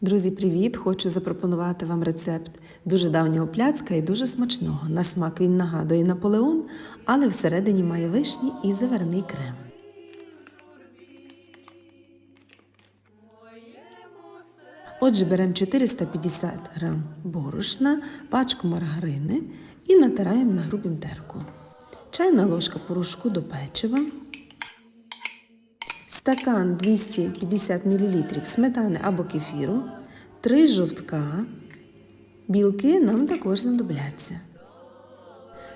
Друзі, привіт! Хочу запропонувати вам рецепт дуже давнього пляцка і дуже смачного. На смак він нагадує Наполеон, але всередині має вишні і заварний крем. Отже, беремо 450 г борошна, пачку маргарини і натираємо на грубім терку. Чайна ложка порошку до печива, стакан 250 мл сметани або кефіру, 3 жовтка. Білки нам також знадобляться.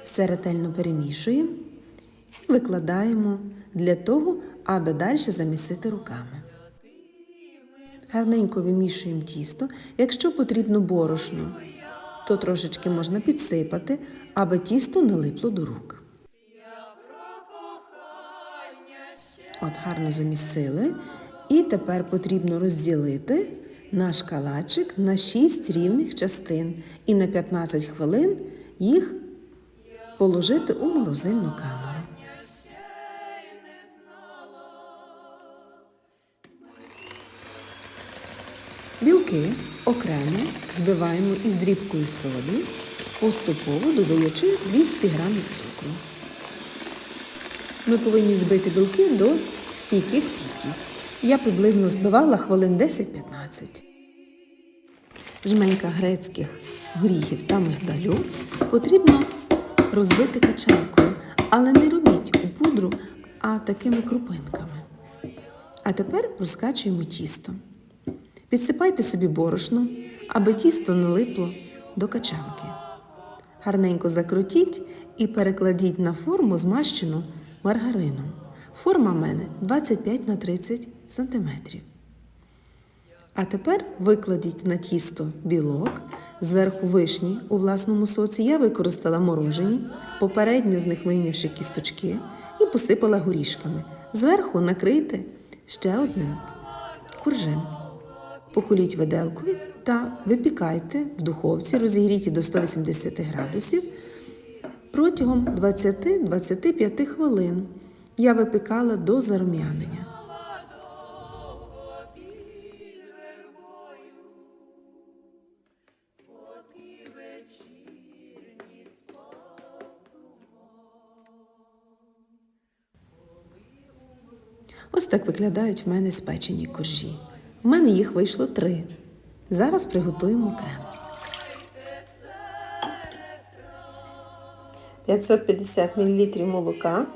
Все ретельно перемішуємо і викладаємо для того, аби далі замісити руками. Гарненько вимішуємо тісто. Якщо потрібно борошно, то трошечки можна підсипати, аби тісто не липло до рук. От гарно замісили. І тепер потрібно розділити наш калачик на 6 рівних частин і на 15 хвилин їх положити у морозильну камеру. Білки окремо збиваємо із дрібкою соди, поступово додаючи 200 г цукру. Ми повинні збити білки до стійких піків. Я приблизно збивала хвилин 10-15. Жменька грецьких горіхів та мигдалю потрібно розбити качанкою, але не робіть у пудру, а такими крупинками. А тепер розкачуємо тісто. Підсипайте собі борошно, аби тісто не липло до качанки. Гарненько закрутіть і перекладіть на форму змащену маргарином. Форма в мене 25 на 30 см. А тепер викладіть на тісто білок, зверху вишні у власному соці. Я використала морожені, попередньо з них вийнявши кісточки і посипала горішками. Зверху накрийте ще одним куржем. Покуліть виделкою та випікайте в духовці, розігріті до 180 градусів протягом 20-25 хвилин. Я випікала до зарум'янення. Ось так виглядають в мене спечені коржі. У мене їх вийшло три. Зараз приготуємо крем. 550 мл молока.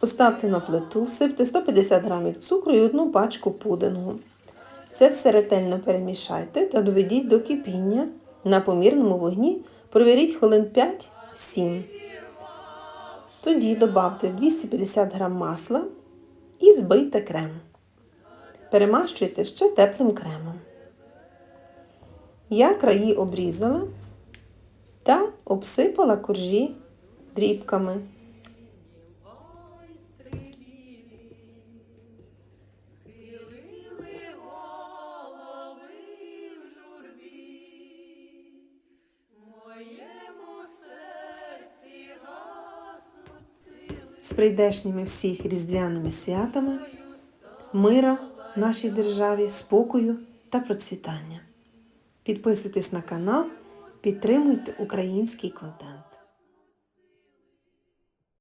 Поставте на плиту, всипте 150 г цукру і одну пачку пудингу. Це все ретельно перемішайте та доведіть до кипіння на помірному вогні, провіріть хвилин 5-7. Тоді додавте 250 г масла і збийте крем. Перемащуйте ще теплим кремом. Я краї обрізала та обсипала коржі дрібками. З прийдешніми всіх різдвяними святами, мира в нашій державі, спокою та процвітання. Підписуйтесь на канал, підтримуйте український контент.